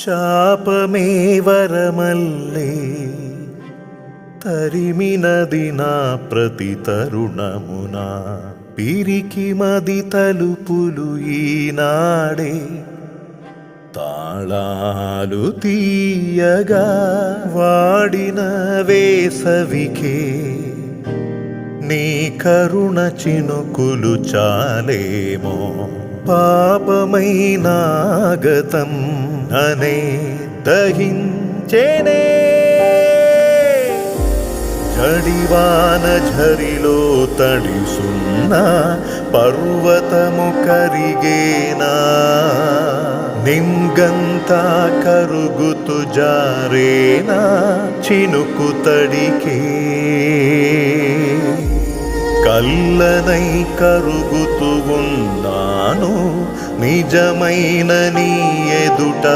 శాపమే వరమల్లే. తరిమినది నా ప్రతి తరుణమునా. పిరికి మది తలుపులు ఈనాడే. తాళాలు తీయగా వాడిన వేసవికే. నీ కరుణ చినుకులు చాలేమో. పాపమైనాగతం అనే దహించేనే. జడివాన ఝరిలో తడిసున్న పర్వతము కరిగేనా. నింగంతా కరుగుతు జారేనా చినుకు తడికే. కల్లనై కరుగుతూ ఉన్నాను నిజమైన నీ ఎదుట.